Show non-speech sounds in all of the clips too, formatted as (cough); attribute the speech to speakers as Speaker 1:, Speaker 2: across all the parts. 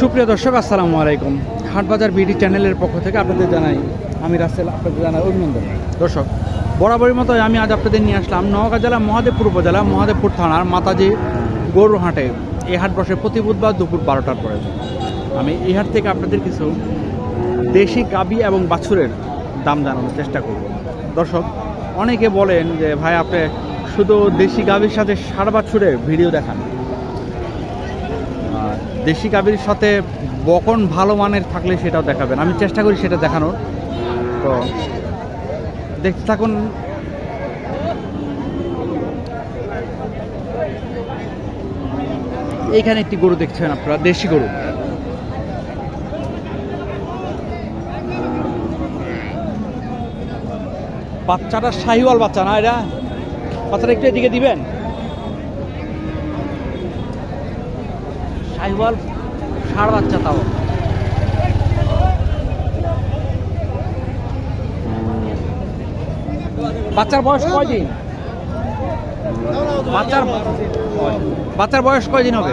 Speaker 1: সুপ্রিয় দর্শক, আসসালামু আলাইকুম। হাটবাজার বিডি চ্যানেলের পক্ষ থেকে আপনাদের জানাই, আমি রাসেল, আপনাদের জানাই অভিনন্দন। দর্শক বরাবরের মতো আমি আজ আপনাদের নিয়ে আসলাম নওগাঁ জেলা, মহাদেবপুর উপজেলা, মহাদেবপুর থানার মাতাজি গরু হাটে এই হাট বসে প্রতি বুধবার দুপুর বারোটার পরে। আমি এই হাট থেকে আপনাদের কিছু দেশি গাবি এবং বাছুরের দাম জানানোর চেষ্টা করব। দর্শক, অনেকে বলেন যে, ভাই, আপনি শুধু দেশি গাবির সাথে সার বাছুরের ভিডিও দেখান। দেশি গাভীর সাথে বকন ভালো মানের থাকলে সেটাও দেখাবেন। আমি চেষ্টা করি সেটা দেখানোর। তো দেখতে থাকুন। এইখানে একটি গরু দেখছেন আপনারা, দেশি গরু। বাচ্চাটা শাহিওয়াল বাচ্চা না এটা? বাচ্চাটা একটু এদিকে দিবেন? শাহিওয়াল ষাড় বাচ্চা তাও। বাচ্চার বয়স কয়দিন? বাচ্চার বাচ্চার বয়স কয়দিন হবে?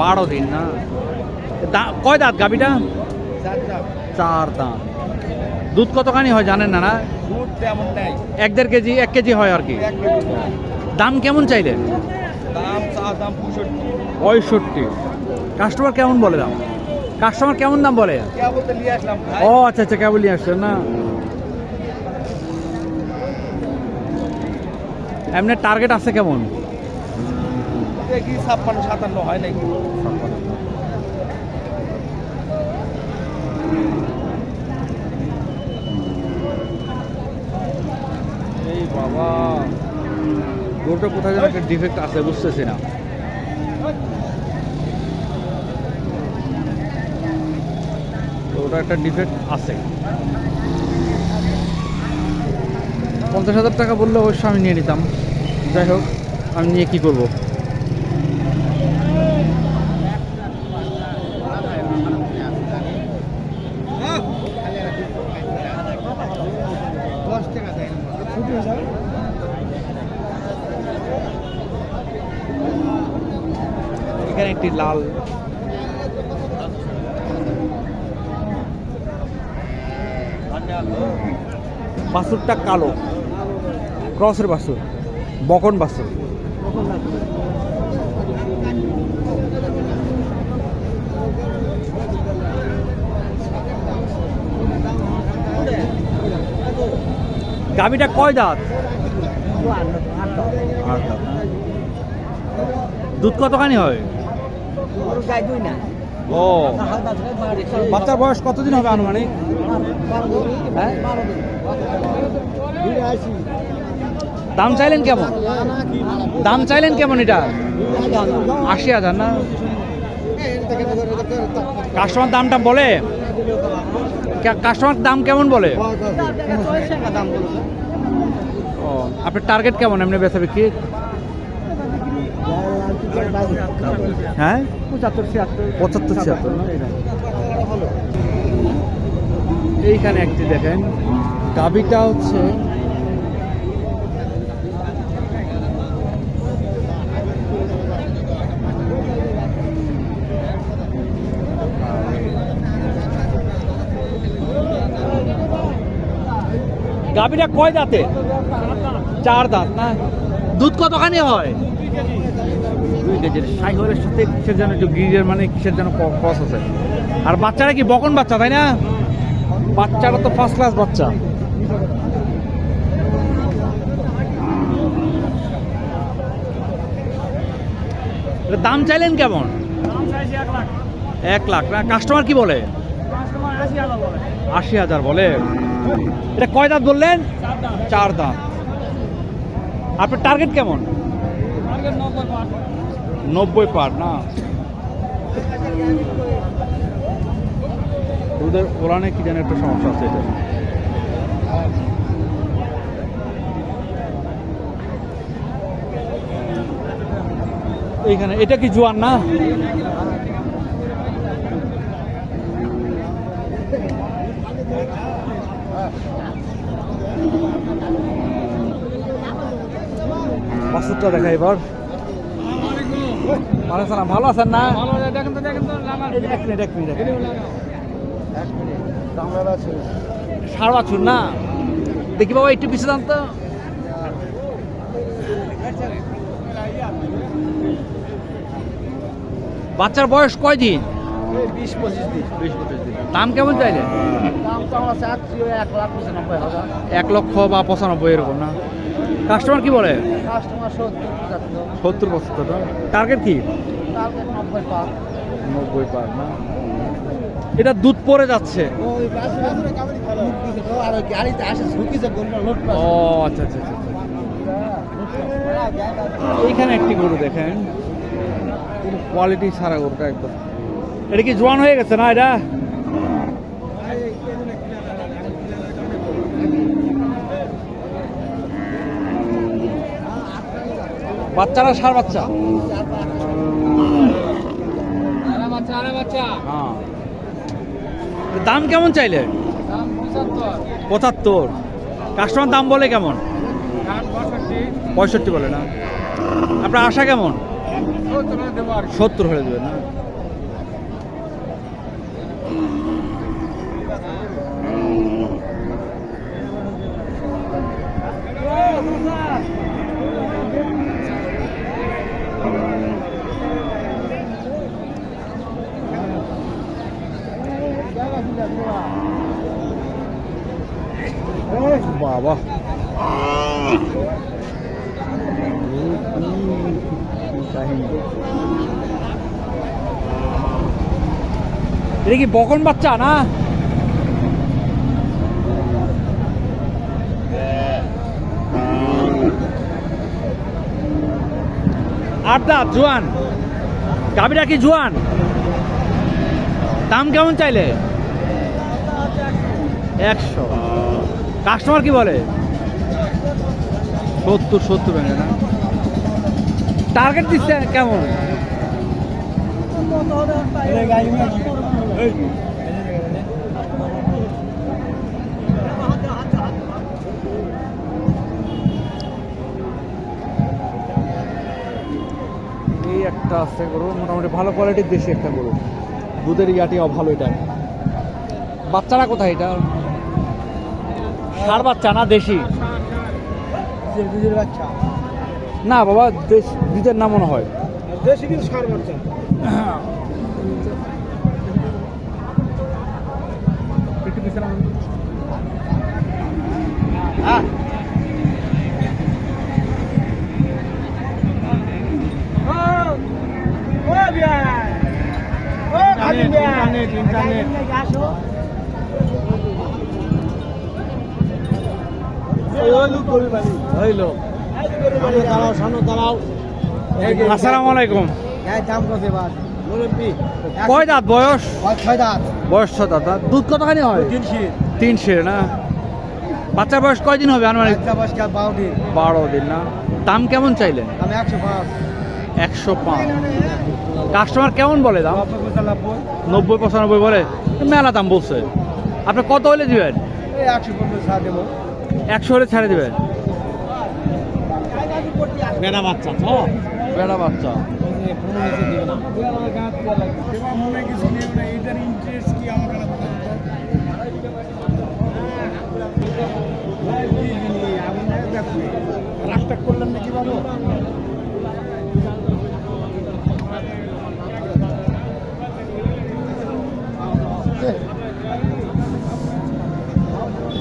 Speaker 1: বারো দিন না? কয় দাঁত গাবিটা চার দাঁত। দুধ কতখানি হয় জানেন না না
Speaker 2: দুধ
Speaker 1: এক দেড় কেজি এক কেজি হয় আর কি। দাম কেমন চাইলেন?
Speaker 2: দাম দাম পঁয়ষট্টি।
Speaker 1: কাস্টমার কেমন বলে দাম? কাস্টমার কেমন দাম বলে? ও আচ্ছা আচ্ছা কেবল নিয়ে আসছেন না? এমনি টার্গেট আছে কেমন?
Speaker 2: সাতান্ন হয় নাকি
Speaker 1: বাবা কোথায় যেন একটা ডিফেক্ট আছে, বুঝতেছি না। ওটা একটা ডিফেক্ট আছে। পঞ্চাশ হাজার টাকা বললে অবশ্য আমি নিয়ে নিতাম। যাই হোক, আমি নিয়ে কি করব? এখানে একটি লাল বাছুরটা কালো। ক্রসের বাছুর বকন বাছুর গাবিটা কয় দাঁত? দুধ কতখানি হয়? ও। বাচ্চার বয়স কতদিন হবে আনুমানিক? হ্যাঁ? দাম চাইলেন কেমন? দাম চাইলেন কেমন এটা? আশি হাজার না? কাস্টমার দামটা বলে? কাস্টমার দাম কেমন বলে? ও আপনার টার্গেট কেমন এমনি বেচা বিক্রি হ্যাঁ?
Speaker 2: পঁচাত্তর ছিয়াত্তর।
Speaker 1: পঁচাত্তর ছিয়াত্তর। এইখানে একটি দেখেন। গাবিটা হচ্ছে গাবিটা কয় দাঁতে? চার দাঁত না? দুধ কতখানি হয়? দুই কেজির সাইহলের সাথে কিসের যেন একটু গিরের মানে কিসের যেন ক্রস আছে? আর বাচ্চারা কি বকন বাচ্চা তাই না? বাচ্চারা তো ফার্স্ট ক্লাস বাচ্চা। দাম চাইলেন কেমন? এক লাখ। না কাস্টমার কি বলে? আশি হাজার বলে। এটা কয় দাঁত বললেন? চার দাঁত। আপনার টার্গেট কেমন? নব্বই পার, না? ওদের ওলানে কি জানি একটা সমস্যা আছে এটা। এইখানে, এটা কি জোয়ান, না? দেখা এবার। ভালো সালাম ভালো আছেন না?
Speaker 2: ভালো দেখেন তো দেখেন তো
Speaker 1: এক মিনিট এক মিনিট এক মিনিট। ষাড় বাছুর না? দেখি বাবা একটু পিছিয়ে দাম তো। বাচ্চার বয়স কয় দিন
Speaker 2: বিশ পঁচিশ দিন।
Speaker 1: বিশ পঁচিশ দিন। দাম কেমন চাইলে
Speaker 2: দাম তো আমরা চাচ্ছি এক লাখ পঁচানব্বই হাজার।
Speaker 1: এক লক্ষ বা পঁচানব্বই এরকম না? কাস্টমার কি বলে?
Speaker 2: সত্তর পঁচাত্তর।
Speaker 1: টার্গেট কি?
Speaker 2: নব্বই
Speaker 1: পার না? এটা দুধ পড়ে যাচ্ছে। ও আচ্ছা আচ্ছা আচ্ছা আচ্ছা। এইখানে একটি গরু দেখেন। কোয়ালিটি ছাড়া গরুটা একদম। এটা কি জোয়ান হয়ে গেছে না এটা? বাচ্চারা সার বাচ্চা। হ্যাঁ। দাম কেমন চাইলে?
Speaker 2: দাম পঁচাত্তর।
Speaker 1: কাস্টমার দাম বলে কেমন?
Speaker 2: পঁয়ষট্টি।
Speaker 1: বলে না? আপনার আশা কেমন?
Speaker 2: সত্তর
Speaker 1: হয়ে দেবেন না? বাবা। এটা কি বকন বাচ্চা না? দাঁত জোয়ান। গাবিটা কি জোয়ান? দাম কেমন চাইলে? একশো। কাস্টমার কি বলে? সত্তর সত্তর ভেঙে না। টার্গেট দিচ্ছে কেমন? এই একটা আছে গরু মোটামুটি ভালো কোয়ালিটির দেশি একটা গরু। দুধের ইয়াটিও ভালো এটা। বাচ্চারা কোথায় এটা? ষাড় বাচ্চা না দেশি?
Speaker 2: বাচ্চা।
Speaker 1: না বাবা দেশ দুধের না মনে হয়।
Speaker 2: দেশি কিন্তু বাচ্চা। (coughs) দাঁড়াও সামনে দাঁড়াও
Speaker 1: আসসালামু আলাইকুম। কয় দাঁত বয়স?
Speaker 2: ছয় দাঁত
Speaker 1: বয়স দাঁত? দুধ কতখানি হয়? তিন না? বাচ্চার বয়স কয়দিন হবে আনুমানিক?
Speaker 2: বারো দিন?
Speaker 1: না? দাম কেমন চাইলেন?
Speaker 2: আমি একশো পাঁচ।
Speaker 1: একশো পাঁচ। কাস্টমার কেমন বলে দাম?
Speaker 2: নব্বই পঁচানব্বই।
Speaker 1: নব্বই পঁচানব্বই বলে? মেলা দাম বলছে। আপনি কত হলে দিবেন?
Speaker 2: এই একশো পঞ্চাশ ছাড় দেবো।
Speaker 1: একশো হলে ছেড়ে দিবেন।
Speaker 2: বেড়া বাচ্চা তো
Speaker 1: বেড়া বাচ্চা।
Speaker 2: মনে কিছু নেই না এটার ইন্টারেস্ট কি আমার রাস্তা করলেন নাকি বাবু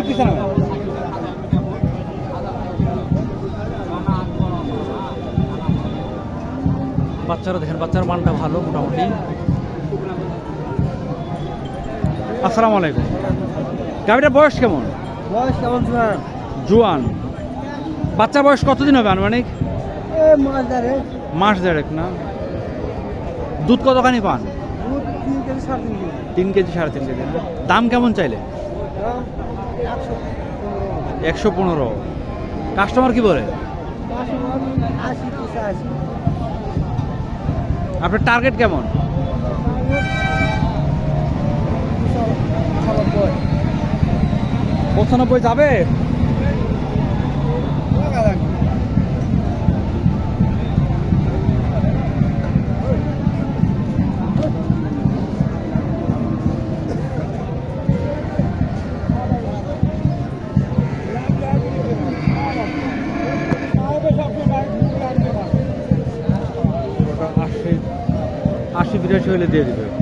Speaker 1: একটু বাচ্চারা দেখেন বাচ্চার মানটা ভালো মোটামুটি। আসসালামু আলাইকুম। গাড়িটার বয়স কেমন?
Speaker 2: বয়স কেমন
Speaker 1: জুয়ান? বাচ্চার বয়স কতদিন হবে আনুমানিক? মাস দেড়েক। না? দুধ কতখানি পান?
Speaker 2: তিন কেজি সাড়ে তিন কেজি।
Speaker 1: দাম কেমন চাইলে?
Speaker 2: একশো
Speaker 1: পনেরো। কাস্টমার কি বলে? আপনার টার্গেট কেমন?
Speaker 2: নব্বই
Speaker 1: পঁচানব্বই যাবে? হলে দিয়ে দিবে।